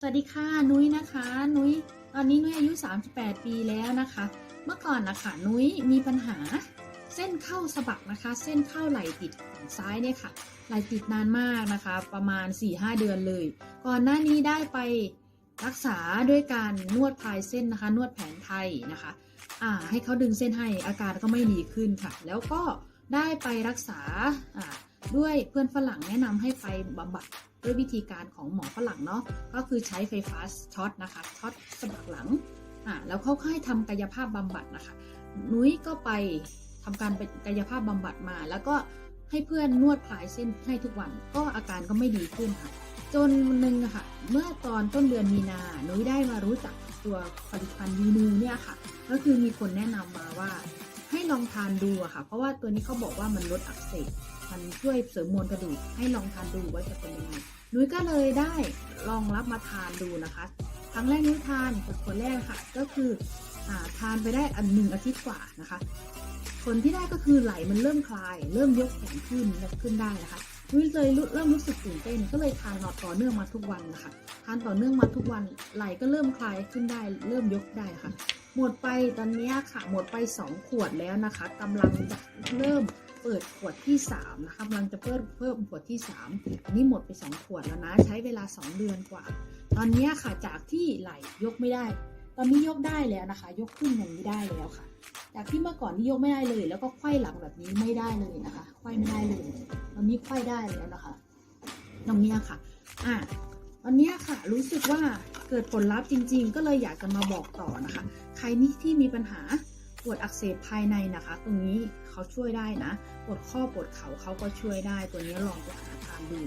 สวัสดีค่ะนุ้ยนะคะ นุ้ยตอนนี้นุ้ยอายุ 38 ปีแล้วนะคะ เมื่อก่อนนะคะนุ้ยมีปัญหาเส้นเข้าสะบักนะคะ เส้นเข้าไหล่ติดฝั่งซ้ายเนี่ยค่ะ ไหล่ติดนานมากนะคะ ประมาณ 4-5 เดือนเลย ก่อนหน้านี้ได้ไปรักษาด้วยการนวดพายเส้นนะคะ นวดแผนไทยนะคะอ่าให้เขาดึงเส้นให้อาการก็ไม่ดีขึ้นค่ะ แล้วก็ได้ไปรักษาอ่า ด้วยเพื่อนฝรั่งแนะนำให้ไปบำบัดด้วยวิธีการของหมอฝรั่งเนาะก็คือใช้ไฟฟ้าช็อตนะคะช็อตสะบักหลังอ่าแล้วเขาให้ทำกายภาพบำบัดนะคะนุ้ยก็ไปทำการกายภาพบำบัดมา แล้วก็ให้เพื่อนนวดพลายเส้นให้ทุกวัน ก็อาการก็ไม่ดีขึ้นค่ะ จนวันหนึ่งค่ะ เมื่อตอนต้นเดือนมีนานุ้ยได้มารู้จักตัวผลิตภัณฑ์วีนูเนี่ยค่ะ ก็คือมีคนแนะนำมาว่า ให้ลองทานดูอะค่ะ เพราะว่าตัวนี้เขาบอกว่ามันลดอักเสบมันช่วยเสริมมวลกระดูกให้ลองทานดูว่าจะเป็นยังไงนุ้ยก็เลยได้ลองรับมาทานดูนะคะครั้งแรกนุ้ยทานคนแรกค่ะ ก็คืออทานไปได้อันหนึ่งอาทิตย์กว่านะคะ ผลที่ได้ก็คือไหลมันเริ่มคลาย เริ่มยกแขนขึ้นและขึ้นได้นะคะ เลยรู้เริ่มรู้สึกตื่นเต้นก็เลยทานต่อเนื่องมาทุกวันนะคะทานต่อเนื่องมาทุกวันไหลก็เริ่มคลายขึ้นได้ เริ่มยกได้ค่ะ หมดไปตอนนี้ค่ะ หมดไป 2 ขวดแล้วนะคะกำลังจะเริ่มเปิดขวดที่3นะคะกำลังจะเพิ่มเพิ่มขวดที่ 3 อันนี้หมดไป 2 ขวดแล้วนะ ใช้เวลา 2 เดือนกว่า ตอนนี้ค่ะจากที่ไหลยกไม่ได้ ตอนนี้ยกได้แล้วนะคะ ยกขึ้นอย่างนี้ได้แล้วค่ะ จากที่เมื่อก่อนที่ยกไม่ได้เลย แล้วก็ไขว้หลังแบบนี้ไม่ได้เลยนะคะไขว้ไม่ได้เลย ตอนนี้ไขว้ได้แล้วนะคะตรงเนี้ยค่ะอะตอนเนี้ยค่ะรู้สึกว่าเกิดผลลัพธ์จริง ๆ ก็เลยอยากจะมาบอกต่อนะคะ ใครนี่ที่มีปัญหาปวดอักเสบภายในนะคะ ตรงนี้เขาช่วยได้นะปวดข้อปวดเข่าเขาก็ช่วยได้ ตัวนี้ลองไปหาทานดู